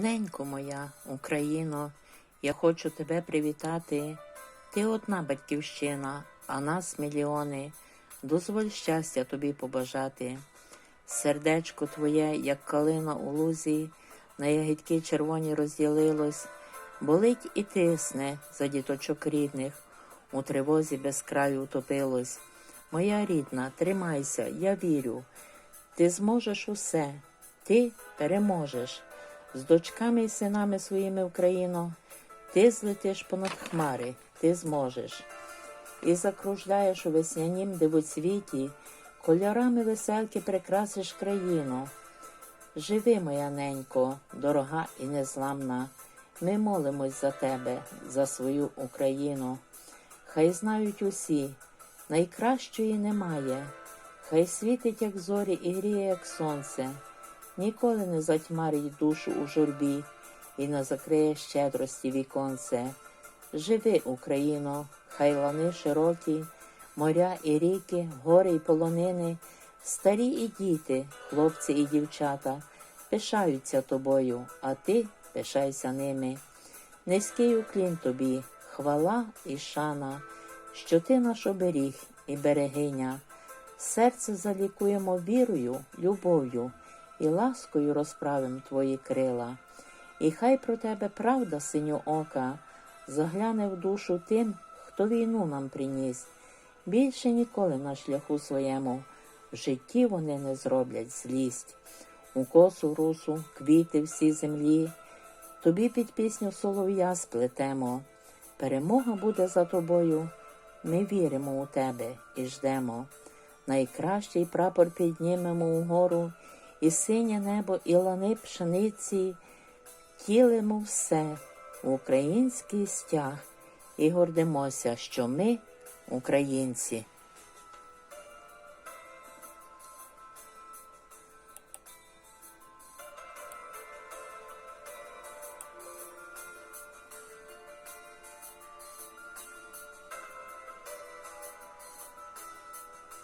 Ненько моя, Україно, я хочу тебе привітати. Ти одна батьківщина, а нас мільйони. Дозволь щастя тобі побажати. Сердечко твоє, як калина у лузі, на ягідки червоні розділилось, болить і тисне за діточок рідних, у тривозі без краю утопилось. Моя рідна, тримайся, я вірю. Ти зможеш усе, ти переможеш. З дочками і синами своїми Україно, ти злетиш понад хмари, ти зможеш. І закружляєш у веснянім дивоцвіті, кольорами веселки прикрасиш країну. Живи, моя ненько, дорога і незламна, ми молимось за тебе, за свою Україну. Хай знають усі, найкращої немає, хай світить, як зорі, і гріє, як сонце, ніколи не затьмарить душу у журбі і не закриє щедрості віконце. Живи, Україно, хай лани широкі, моря і ріки, гори й полонини, старі і діти, хлопці і дівчата, пишаються тобою, а ти пишайся ними. Низький уклін тобі, хвала і шана, що ти наш оберіг і берегиня. Серце залікуємо вірою, любов'ю і ласкою розправим твої крила. І хай про тебе правда, синю ока, загляне в душу тим, хто війну нам приніс. Більше ніколи на шляху своєму в житті вони не зроблять злість. У косу русу, квіти всі землі, тобі під пісню солов'я сплетемо. Перемога буде за тобою, ми віримо у тебе і ждемо. Найкращий прапор піднімемо угору, і синє небо, і лани пшениці, тілимо все в український стяг і гордимося, що ми українці.